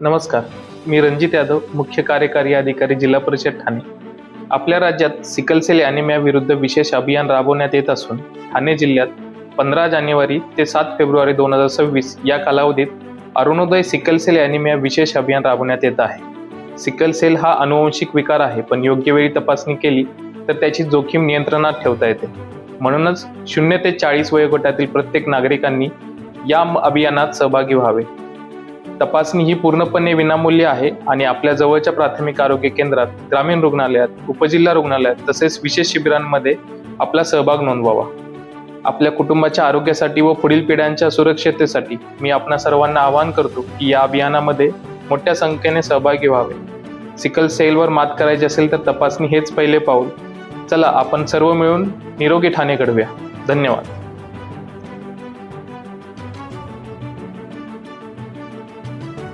नमस्कार. मी रणजित यादव मुख्य कार्यकारी अधिकारी जिल्हा परिषद ठाणे. आपल्या राज्यात सिकलसेल अॅनिमियाविरुद्ध विशेष अभियान राबवण्यात येत असून ठाणे जिल्ह्यात पंधरा जानेवारी ते सात फेब्रुवारी दोन हजार सव्वीस या कालावधीत अरुणोदय सिकलसेल ॲनिमिया विशेष अभियान राबवण्यात येत आहे. सिकलसेल हा अनुवंशिक विकार आहे पण योग्य वेळी तपासणी केली तर त्याची जोखीम नियंत्रणात ठेवता येते. म्हणूनच शून्य ते चाळीस वयोगटातील प्रत्येक नागरिकांनी या अभियानात सहभागी व्हावे. तपासणी ही पूर्णपणे विनामूल्य आहे आणि आपल्या जवळच्या प्राथमिक आरोग्य केंद्रात ग्रामीण रुग्णालयात उपजिल्हा रुग्णालयात तसेच विशेष शिबिरांमध्ये आपला सहभाग नोंदवावा. आपल्या कुटुंबाच्या आरोग्यासाठी व पुढील पिढ्यांच्या सुरक्षतेसाठी मी आपणा सर्वांना आवाहन करतो की या अभियानामध्ये मोठ्या संख्येने सहभागी व्हावे. सिकल सेलवर मात करायची असेल तर तपासणी हेच पहिले पाऊल. चला आपण सर्व मिळून निरोगी ठाणे घडवूया. धन्यवाद.